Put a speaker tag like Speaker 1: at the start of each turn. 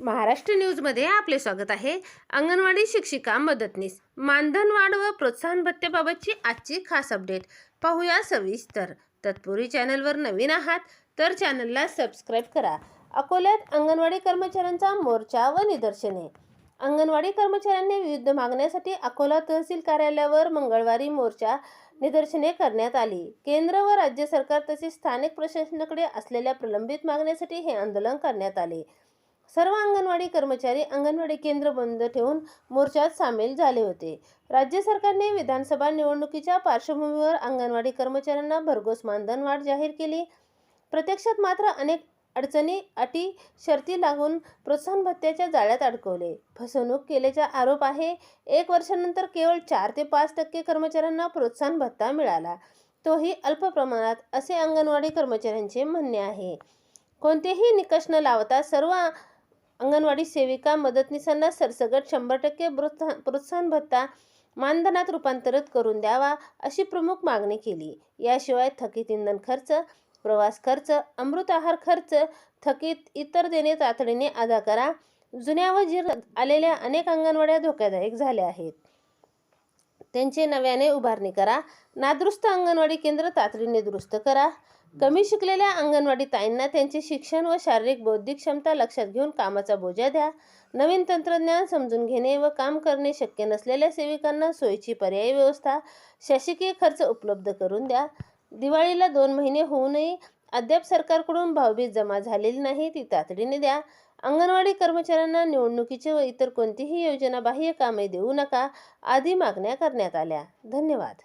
Speaker 1: महाराष्ट्र न्यूजमध्ये आपले स्वागत आहे. अंगणवाडी शिक्षिका मदतनीस मानधन वाढ व प्रोत्साहन भत्त्याबाबतची आजची खास अपडेट पाहूया सविस्तर. तत्पूर्वी चॅनलवर नवीन आहात तर चॅनलला सबस्क्राईब करा. अकोल्यात अंगणवाडी कर्मचाऱ्यांचा मोर्चा व निदर्शने. अंगणवाडी कर्मचाऱ्यांनी विविध मागण्यासाठी अकोला तहसील कार्यालयावर मंगळवारी मोर्चा निदर्शने करण्यात आली. केंद्र व राज्य सरकार तसेच स्थानिक प्रशासनाकडे असलेल्या प्रलंबित मागण्यासाठी हे आंदोलन करण्यात आले. सर्व अंगणवाडी कर्मचारी अंगणवाडी केंद्र बंद ठेवून मोर्चात सामील झाले होते. राज्य सरकारने विधानसभा निवडणुकीच्या पार्श्वभूमीवर अंगणवाडी कर्मचाऱ्यांना भरघोस मानधन वाढ जाहीर केली. प्रत्यक्षात मात्र अनेक अडचणी अटी शर्ती लागून प्रोत्साहन भत्त्याच्या जाळ्यात अडकवले. फसवणूक केल्याचा आरोप आहे. एक वर्षानंतर केवळ चार ते पाच टक्के कर्मचाऱ्यांना प्रोत्साहन भत्ता मिळाला. तोही अल्प प्रमाणात असे अंगणवाडी कर्मचाऱ्यांचे म्हणणे आहे. कोणतेही निकष न लावता सर्व अंगणवाडी सेविका मदतनीसांना सरसगट शंभर टक्के प्रोत्साहन प्रोत्साहन भत्ता मानधनात रूपांतरित करून द्यावा अशी प्रमुख मागणी केली. याशिवाय थकीत इंधन खर्च प्रवास खर्च अमृत आहार खर्च थकीत इतर देणे तातडीने अदा करा. जुन्या व जीर आलेल्या अनेक अंगणवाड्या धोकादायक झाल्या आहेत. त्यांचे नव्याने उभारणी करा. नादुरुस्त अंगणवाडी केंद्र तातडीने दुरुस्त करा. कमी शिकलेल्या अंगणवाडी ताईंना त्यांचे शिक्षण व शारीरिक बौद्धिक क्षमता लक्षात घेऊन कामाचा बोजा द्या. नवीन तंत्रज्ञान समजून घेणे व काम करणे शक्य नसलेल्या सेविकांना सोयीची पर्यायी व्यवस्था शासकीय खर्च उपलब्ध करून द्या. दिवाळीला दोन महिने होऊनही अद्याप सरकारकडून भावबीज जमा झालेली नाही ती तातडीने द्या. अंगणवाडी कर्मचाऱ्यांना निवडणुकीचे व इतर कोणतीही योजना बाह्य कामे देऊ नका आदी मागण्या करण्यात आल्या. धन्यवाद.